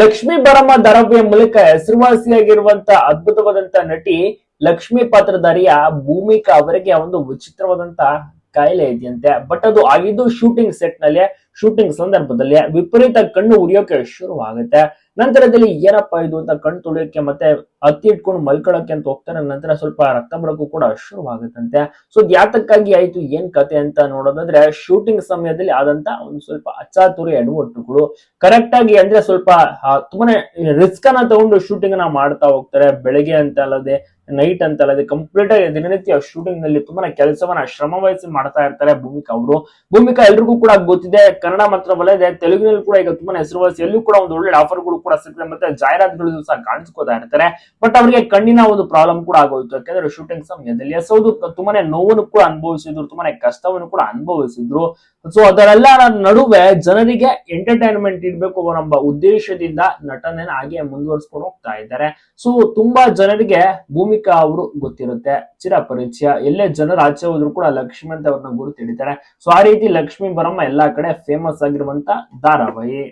ಲಕ್ಷ್ಮೀ ಬರಮ್ಮ ದರವ್ಯ ಮೂಲಕ ಹೆಸರುವಾಸಿಯಾಗಿರುವಂತ ಅದ್ಭುತವಾದಂತ ನಟಿ ಲಕ್ಷ್ಮಿ ಪಾತ್ರಧಾರಿಯ ಭೂಮಿಕಾ ಅವರಿಗೆ ಒಂದು ವಿಚಿತ್ರವಾದಂತ ಕಾಯಿಲೆ ಇದೆಯಂತೆ. ಬಟ್ ಅದು ಆಗಿದ್ದು ಶೂಟಿಂಗ್ ಸೆಟ್ನಲ್ಲಿ ಶೂಟಿಂಗ್ ಸಂದರ್ಭದಲ್ಲಿ ವಿಪರೀತ ಕಣ್ಣು ಉರಿಯೋಕೆ ಶುರುವಾಗುತ್ತೆ. ನಂತರದಲ್ಲಿ ಏನಪ್ಪ ಇದು ಅಂತ ಕಣ್ ತುಳಿಯೋಕೆ ಮತ್ತೆ ಹತ್ತಿ ಇಟ್ಕೊಂಡು ಮಲ್ಕೊಳಕ್ಕೆ ಅಂತ ಹೋಗ್ತಾರೆ ನಂತರ ಸ್ವಲ್ಪ ರಕ್ತ ಬರೋಕ್ಕೂ ಕೂಡ ಶುರುವಾಗುತ್ತಂತೆ. ಸೊ ಯಾತಕ್ಕಾಗಿ ಆಯ್ತು ಏನ್ ಕತೆ ಅಂತ ನೋಡೋದಾದ್ರೆ ಶೂಟಿಂಗ್ ಸಮಯದಲ್ಲಿ ಆದಂತ ಒಂದು ಸ್ವಲ್ಪ ಅಚಾತುರಿ ಎಡವಟ್ಟುಗಳು. ಕರೆಕ್ಟ್ ಆಗಿ ಅಂದ್ರೆ ಸ್ವಲ್ಪ ತುಂಬಾನೇ ರಿಸ್ಕ್ ಅನ್ನ ತಗೊಂಡು ಶೂಟಿಂಗ್ನ ಮಾಡ್ತಾ ಹೋಗ್ತಾರೆ. ಬೆಳಿಗ್ಗೆ ಅಂತ ಅಲ್ಲದೆ ನೈಟ್ ಅಂತ ಅಲ್ಲದೆ ಕಂಪ್ಲೀಟ್ ಆಗಿ ದಿನನಿತ್ಯ ಶೂಟಿಂಗ್ನಲ್ಲಿ ತುಂಬಾನೇ ಕೆಲಸವನ್ನ ಶ್ರಮ ವಹಿಸಿ ಮಾಡ್ತಾ ಇರ್ತಾರೆ ಭೂಮಿಕಾ ಅವರು. ಭೂಮಿಕಾ ಎಲ್ರಿಗೂ ಕೂಡ ಗೊತ್ತಿದೆ, ಕನ್ನಡ ಮಾತ್ರವಲ್ಲದೆ ತೆಲುಗಿನಲ್ಲಿ ಕೂಡ ಈಗ ತುಂಬಾನೇ ಹೆಸರುವಾಸಿ ಎಲ್ಲೂ ಕೂಡ ಒಂದು ಒಳ್ಳೆ ಆಫರ್ಗಳು ಕೂಡ ಸಿಗ್ತದೆ ಮತ್ತೆ ಜಾಹೀರಾತುಗಳು ಸಹ ಕಾಣಿಸ್ಕೋತಾ ಇರ್ತಾರೆ. ಬಟ್ ಅವರಿಗೆ ಕಣ್ಣಿನ ಒಂದು ಪ್ರಾಬ್ಲಮ್ ಕೂಡ ಆಗೋಯ್ತು. ಯಾಕೆಂದ್ರೆ ಶೂಟಿಂಗ್ ಸಮಯದಲ್ಲಿ ಸೊ ತುಂಬಾನೇ ನೋವನ್ನು ಕೂಡ ಅನುಭವಿಸಿದ್ರು, ತುಂಬಾನೇ ಕಷ್ಟವನ್ನು ಕೂಡ ಅನುಭವಿಸಿದ್ರು. ಸೊ ಅದರೆಲ್ಲ ನಡುವೆ ಜನರಿಗೆ ಎಂಟರ್ಟೈನ್ಮೆಂಟ್ ಇಡ್ಬೇಕು ಎಂಬ ಉದ್ದೇಶದಿಂದ ನಟನೆನ ಹಾಗೆ ಮುಂದುವರಿಸ್ಕೊಂಡು ಹೋಗ್ತಾ ಇದ್ದಾರೆ. ಸೊ ತುಂಬಾ ಜನರಿಗೆ ಭೂಮಿಕಾ ಅವರು ಗೊತ್ತಿರುತ್ತೆ. ಚಿರಪರಿಚಯ. ಎಲ್ಲೇ ಜನರು ಆಚೆ ಹೋದ್ರು ಕೂಡ ಲಕ್ಷ್ಮಿ ಅಂತ ಅವ್ರನ್ನ ಗುರುತಿಡಿತಾರೆ. ಸೊ ಆ ರೀತಿ ಲಕ್ಷ್ಮೀ ಬರಮ್ಮ ಎಲ್ಲಾ ಕಡೆ ಫೇಮಸ್ ಆಗಿರುವಂತ ಧಾರಾವಾಹಿ.